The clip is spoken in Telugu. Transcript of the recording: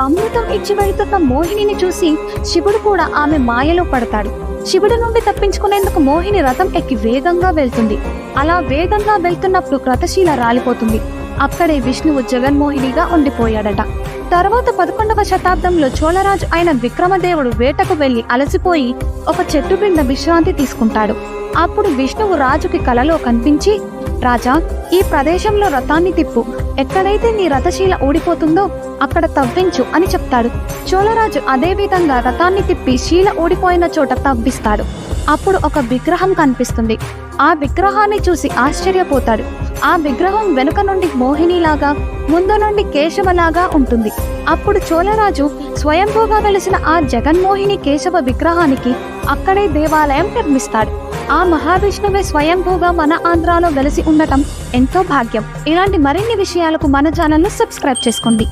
అమృతం ఇచ్చి వెళ్తున్న మోహినిని చూసి శివుడు కూడా ఆమె మాయలో పడతాడు. శివుడి నుండి తప్పించుకునేందుకు మోహిని రథం ఎక్కి వేగంగా వెళ్తుంది. అలా వేగంగా వెళ్తున్నప్పుడు క్రతశీల రాలిపోతుంది. అక్కడే విష్ణువు జగన్మోహినిగా ఉండిపోయాడట. తర్వాత పదకొండవ శతాబ్దంలో చోళరాజు అయిన విక్రమదేవుడు వేటకు వెళ్ళి అలసిపోయి ఒక చెట్టు క్రింద విశ్రాంతి తీసుకుంటాడు. అప్పుడు విష్ణువు రాజుకి కలలో కనిపించి రాజా ఈ ప్రదేశంలో రథాన్ని తిప్పు. ఎక్కడైతే నీ రథశీల ఓడిపోతుందో అక్కడ తవ్వించు అని చెప్తాడు. చోళరాజు అదే విధంగా రథాన్ని తిప్పి శీల ఓడిపోయిన చోట తవ్విస్తాడు. అప్పుడు ఒక విగ్రహం కనిపిస్తుంది. ఆ విగ్రహాన్ని చూసి ఆశ్చర్యపోతాడు. ఆ విగ్రహం వెనుక నుండి మోహినిలాగా ముందు నుండి కేశవలాగా ఉంటుంది. అప్పుడు చోళరాజు స్వయంభూగా వెలిసిన ఆ జగన్మోహిని కేశవ విగ్రహానికి అక్కడే దేవాలయం నిర్మిస్తాడు. ఆ మహావిష్ణువే స్వయంభూగా మన ఆంధ్రాలో వెలిసి ఉండటం ఎంతో భాగ్యం. ఇలాంటి మరిన్ని విషయాలకు మన ఛానల్ను సబ్స్క్రైబ్ చేసుకోండి.